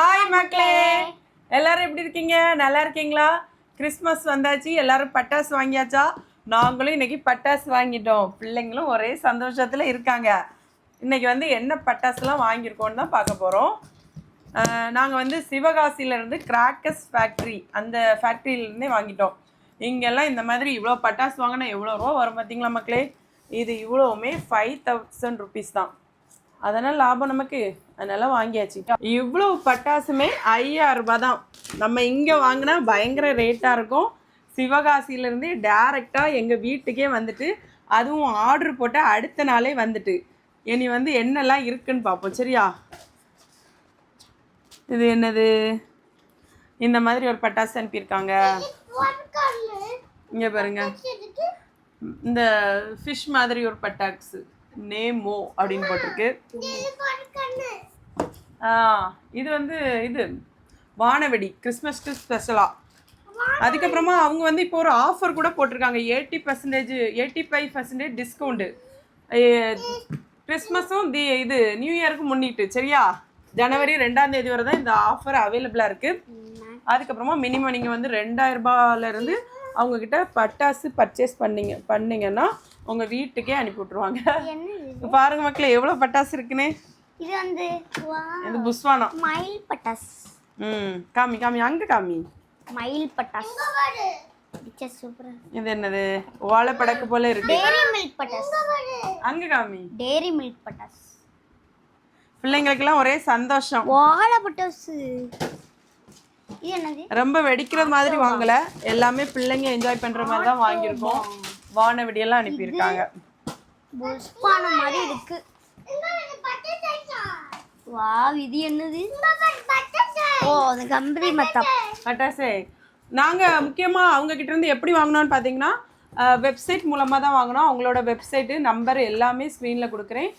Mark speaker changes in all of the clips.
Speaker 1: hi மக்களே எல்லாரும் எப்படி இருக்கீங்க நல்லா இருக்கீங்களா கிறிஸ்மஸ் வந்தாச்சு எல்லாரும் பட்டாசு வாங்கியாச்சா நாங்களும் இன்னைக்கு பட்டாசு வாங்கிட்டோம் பிள்ளைங்களும் ஒரே சந்தோஷத்தில் இருக்காங்க இன்னைக்கு வந்து என்ன பட்டாசுலாம் வாங்கியிருக்கோன்னு தான் பார்க்க போகிறோம் நாங்கள் வந்து சிவகாசியிலேருந்து கிராக்கஸ் ஃபேக்ட்ரி அந்த ஃபேக்ட்ரியிலேருந்தே வாங்கிட்டோம் இங்கெல்லாம் இந்த மாதிரி இவ்வளோ பட்டாசு வாங்கினா எவ்வளோ ரூபா வரும் பார்த்தீங்களா மக்களே இது இவ்வளோவுமே ஃபைவ் தௌசண்ட் ருபீஸ் தான் அதனால் லாபம் நமக்கு அதனால் வாங்கியாச்சு இவ்வளோ பட்டாசுமே ஐயாயிரம் ரூபாய் தான் நம்ம இங்கே வாங்கினா பயங்கர ரேட்டாக இருக்கும் சிவகாசியிலேருந்து டேரெக்டாக எங்கள் வீட்டுக்கே வந்துட்டு அதுவும் ஆர்டர் போட்டால் அடுத்த நாளே வந்துட்டு இனி வந்து என்னெல்லாம் இருக்குன்னு பார்ப்போம் சரியா இது என்னது இந்த மாதிரி ஒரு பட்டாசு அனுப்பியிருக்காங்க இங்கே பாருங்க இந்த ஃபிஷ் மாதிரி ஒரு பட்டாசு நேமோ அப்படின்னு போட்டிருக்கு இது வந்து இது வானவெடி கிறிஸ்மஸ்க்கு ஸ்பெஷலாக அதுக்கப்புறமா அவங்க வந்து இப்போ ஒரு ஆஃபர் கூட போட்டிருக்காங்க eighty percentage eighty five percentage discount கிறிஸ்மஸும் தி இது நியூ இயருக்கு முன்னிட்டு சரியா ஜனவரி ரெண்டாம் தேதி வரை தான் இந்த ஆஃபர் அவைலபிளாக இருக்குது அதுக்கப்புறமா மினிமம் நீங்கள் வந்து ரெண்டாயிரம் ரூபாயிலேருந்து அவங்கக்கிட்ட பட்டாசு பர்ச்சேஸ் பண்ணிங்க பண்ணிங்கன்னா உங்க வீட்டுக்கே அனுப்பி விட்டுருவாங்க பாருங்க மக்களே எவ்வளவு பட்டாசு இருக்குன்னு இது வந்து இது புஸ்வானா
Speaker 2: மயில் பட்டாசு
Speaker 1: ம் காமி காமி அங்க காமி
Speaker 2: மயில் பட்டாசு
Speaker 1: இது என்னது ஓலை படக்கு போல இருக்கு
Speaker 2: டேரி மில்க் பட்டாசு அங்க காமி டேரி மில்க் பட்டாசு
Speaker 1: பிள்ளைங்களுக்கெல்லாம் ஒரே சந்தோஷம்
Speaker 2: ஓலை பட்டாசு
Speaker 1: ரொம்ப வெடிக்கிற மாதிரி வாங்கல எல்லாமே பிள்ளைங்க என்ஜாய் பண்ற மாதிரி தான் வாங்கியிருக்கோம் வானவெடியெல்லாம் அனுப்பியிருக்காங்க
Speaker 2: புஷ்பான மாதிரி இருக்கு வாவ் இது என்னது ஓ அது கம்பரி மத்தம்
Speaker 1: பட்டாசே நாங்கள் முக்கியமாக அவங்க கிட்ட இருந்து எப்படி வாங்கினோன்னு பார்த்தீங்கன்னா வெப்சைட் மூலமாக தான் வாங்கினோம் அவங்களோட வெப்சைட்டு நம்பர் எல்லாமே ஸ்க்ரீனில் கொடுக்குறேன்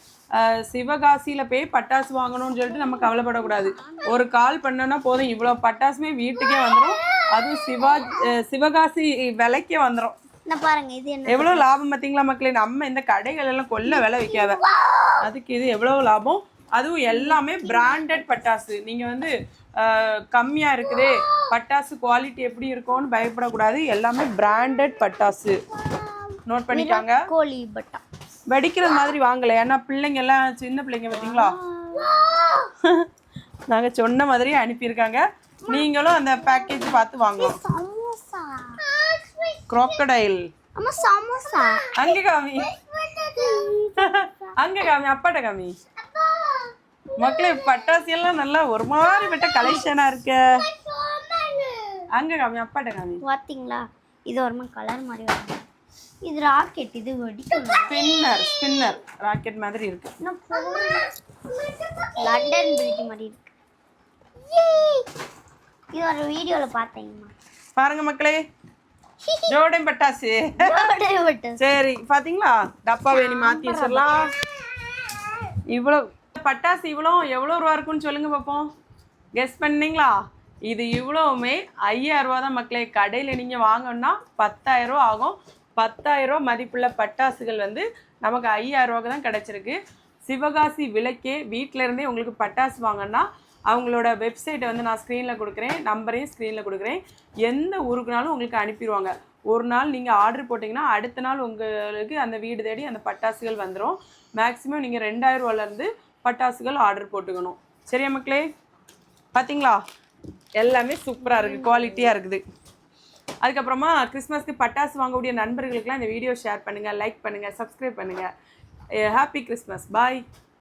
Speaker 1: சிவகாசியில் போய் பட்டாசு வாங்கணும்னு சொல்லிட்டு நம்ம கவலைப்படக்கூடாது ஒரு கால் பண்ணோன்னா போதும் இவ்வளோ பட்டாசுமே வீட்டுக்கே வந்துடும் அதுவும் சிவா சிவகாசி விலைக்கே வந்துடும்
Speaker 2: பாருங்க இது என்ன
Speaker 1: எவ்வளோ லாபம் பார்த்தீங்களா மக்களே நம்ம இந்த கடைகள் எல்லாம் கொல்ல விலை விற்காத அதுக்கு இது எவ்வளவு லாபம் அதுவும் எல்லாமே பிராண்டட் பட்டாசு நீங்கள் வந்து கம்மியாக இருக்குது பட்டாசு குவாலிட்டி எப்படி இருக்கும்னு பயப்படக்கூடாது எல்லாமே பிராண்டட் பட்டாசு நோட் பண்ணிக்காங்க
Speaker 2: கோழி பட்டா
Speaker 1: வெடிக்கிறது மாதிரி வாங்கலை ஏன்னா பிள்ளைங்க எல்லாம் சின்ன பிள்ளைங்க பார்த்தீங்களா நாங்கள் சொன்ன மாதிரி அனுப்பியிருக்காங்க நீங்களும் அந்த பேக்கேஜ் பார்த்து வாங்கலாம் க்ரோக்கடைல்
Speaker 2: அம்மா சமோசா
Speaker 1: அங்க காமி அங்க காமி அப்பாட்ட காமி மக்களே பட்டாசு எல்லாம் நல்லா ஒரு மாதிரி விட்ட கலெக்ஷனா இருக்கு அங்க காமி அப்பாட்ட காமி
Speaker 2: பாத்தீங்களா இது ஒரு கலர் மாதிரி வரும் இது ராக்கெட் இது வெடிக்கு
Speaker 1: ஸ்பின்னர் ஸ்பின்னர் ராக்கெட் மாதிரி இருக்கு
Speaker 2: லண்டன் பிரிட்ஜ் மாதிரி இருக்கு இது ஒரு வீடியோவில் பார்த்தேங்கம்மா
Speaker 1: பாருங்க மக்களே ஜோடம் பட்டாசு சரி பாத்தீங்களா டப்பா வேணி மாத்தி சொல்லலாம் இவ்வளவு பட்டாசு இவ்வளோ எவ்வளோ ரூபா இருக்கும்னு சொல்லுங்க பார்ப்போம் கெஸ் பண்ணீங்களா இது இவ்வளவுமே ஐயாயிரம் ரூபா தான் மக்களே கடையில் நீங்கள் வாங்கணும்னா பத்தாயிரம் ரூபா ஆகும் பத்தாயிரம் ரூபா மதிப்புள்ள பட்டாசுகள் வந்து நமக்கு ஐயாயிரம் ரூபாய்க்கு தான் கிடச்சிருக்கு சிவகாசி விளக்கே வீட்டில இருந்தே உங்களுக்கு பட்டாசு வாங்கினா அவங்களோட வெப்சைட்டை வந்து நான் ஸ்க்ரீனில் கொடுக்குறேன் நம்பரையும் ஸ்க்ரீனில் கொடுக்குறேன் எந்த ஊருக்குனாலும் உங்களுக்கு அனுப்பிடுவாங்க ஒரு நாள் நீங்கள் ஆர்டர் போட்டிங்கன்னா அடுத்த நாள் உங்களுக்கு அந்த வீடு தேடி அந்த பட்டாசுகள் வந்துடும் மேக்ஸிமம் நீங்கள் ரெண்டாயிரூவாலேருந்து பட்டாசுகள் ஆர்டர் போட்டுக்கணும் சரியா மக்களே பார்த்தீங்களா எல்லாமே சூப்பராக இருக்குது குவாலிட்டியாக இருக்குது அதுக்கப்புறமா கிறிஸ்மஸ்க்கு பட்டாசு வாங்கக்கூடிய நண்பர்களுக்கெல்லாம் இந்த வீடியோ ஷேர் பண்ணுங்கள் லைக் பண்ணுங்கள் சப்ஸ்கிரைப் பண்ணுங்கள் ஹாப்பி கிறிஸ்மஸ் பாய்